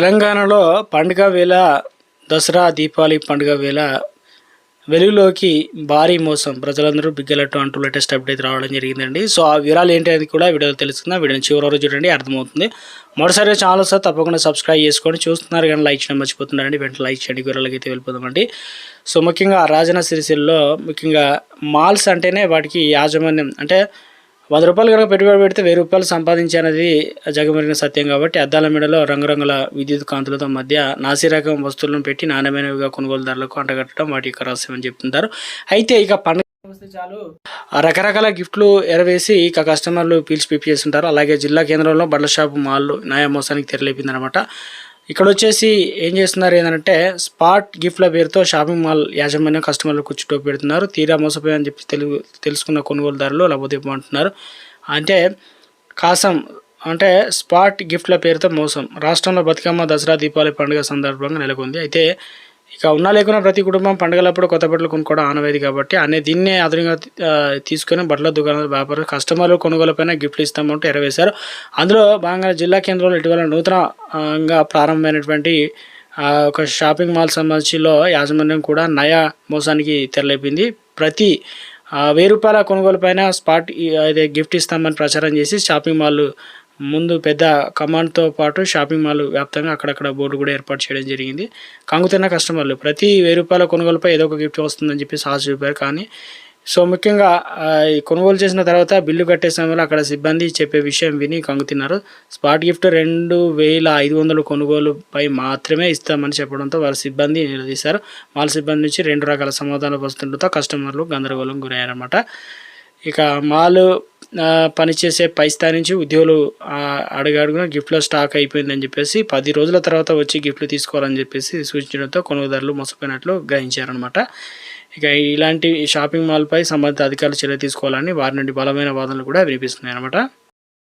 తెలంగాణలో పండుగ వేళ దసరా దీపావళి పండుగ వేళ వెలుగులోకి భారీ మోసం. ప్రజలందరూ బిగ్గలట్టు అంటూ లేటెస్ట్ అప్డేట్ రావడం జరిగిందండి. సో ఆ వివరాలు ఏంటి అనేది కూడా వీడియోలో తెలుసుకుందాం. వీడియోని చివరి వరకు చూడండి అర్థమవుతుంది. మరోసారి ఛానల్ సార్ తప్పకుండా సబ్స్క్రైబ్ చేసుకొని చూస్తున్నారు కానీ లైక్ చేయడం మర్చిపోతున్నారండి. వెంటనే లైక్ చేయండి. వివరాలకి అయితే వెళ్ళిపోదామండి. సో ముఖ్యంగా రాజన్న సిరిసిల్లో ముఖ్యంగా మాల్స్ అంటేనే వాటికి యాజమాన్యం అంటే వంద రూపాయలు కనుక పెట్టుబడి పెడితే వెయ్యి రూపాయలు సంపాదించనేది జగమెరిగిన సత్యం కాబట్టి అద్దాల మెడలో రంగురంగుల విద్యుత్ కాంతులతో మధ్య నాసి రకం వస్తువులను పెట్టి నాణ్యమైనవిగా కొనుగోలుదారులకు అంటగట్టడం వాటి యొక్క రహస్యం అని చెప్తుంటారు. అయితే ఇక పండుగ వస్తే చాలు. రకరకాల గిఫ్ట్లు ఎరవేసి ఇక కస్టమర్లు పీల్చి పిప్పి చేస్తుంటారు. అలాగే జిల్లా కేంద్రంలో బట్టల షాపు మాల్ న్యాయమోసానికి తెరలేపింది అనమాట ఇక్కడ వచ్చేసి ఏం చేస్తున్నారు ఏంటంటే స్పాట్ గిఫ్ట్ల పేరుతో షాపింగ్ మాల్ యాజమాన్యం కస్టమర్లకు చుట్టూ పెడుతున్నారు. తీరా మోసపోయాయని చెప్పి తెలుగు తెలుసుకున్న కొనుగోలుదారులు లభోదీపమంటున్నారు అంటే కాసం అంటే స్పాట్ గిఫ్ట్ల పేరుతో మోసం. రాష్ట్రంలో బతుకమ్మ దసరా దీపావళి పండుగ సందర్భంగా నెలకొంది. అయితే ఇక ఉన్నా లేకున్నా ప్రతి కుటుంబం పండుగలప్పుడు కొత్త బట్టలు కొనుక్కోవడం ఆనవేది కాబట్టి అనే దీన్నే ఆధునికంగా తీసుకొని బట్టల దుకాణాల వ్యాపారులు కస్టమర్లు కొనుగోలుపైన గిఫ్ట్లు ఇస్తామంటూ ఎరవేశారు. అందులో భాగంగా జిల్లా కేంద్రంలో ఇటీవల నూతనంగా ప్రారంభమైనటువంటి ఒక షాపింగ్ మాల్ సంబంధించిలో యాజమాన్యం కూడా నయా మోసానికి తెరలేపింది. ప్రతి వెయ్యి రూపాయల కొనుగోలు పైన స్పాట్ అదే గిఫ్ట్ ఇస్తామని ప్రచారం చేసి షాపింగ్ మాల్ ముందు పెద్ద కమాండ్తో పాటు షాపింగ్ మాల్ వ్యాప్తంగా అక్కడక్కడ బోర్డు కూడా ఏర్పాటు చేయడం జరిగింది. కంగుతున్న కస్టమర్లు ప్రతి వెయ్యి రూపాయల కొనుగోలుపై ఏదో ఒక గిఫ్ట్ వస్తుందని చెప్పి సాహస చూపారు. కానీ సో ముఖ్యంగా ఈ కొనుగోలు చేసిన తర్వాత బిల్లు కట్టే సమయంలో అక్కడ సిబ్బంది చెప్పే విషయం విని కంగుతున్నారు. స్పాట్ గిఫ్ట్ రెండు వేల ఐదు వందల కొనుగోలుపై మాత్రమే ఇస్తామని చెప్పడంతో వారి సిబ్బంది నిలదీశారు. వాళ్ళ సిబ్బంది నుంచి రెండు రకాల సమాధానాలు వస్తుండటంతో కస్టమర్లు గందరగోళం గురయ్యారన్నమాట. ఇక మాల్ పనిచేసే పై స్థాయి నుంచి ఉద్యోగులు అడుగడుగున గిఫ్ట్లో స్టాక్ అయిపోయిందని చెప్పేసి పది రోజుల తర్వాత వచ్చి గిఫ్ట్లు తీసుకోవాలని చెప్పేసి సూచించడంతో కొనుగోదారులు మోసపోయినట్లు గ్రహించారనమాట ఇక ఇలాంటి షాపింగ్ మాల్పై సంబంధిత అధికారులు చర్య తీసుకోవాలని వారి నుండి బలమైన వాదనలు కూడా వినిపిస్తున్నాయి అనమాట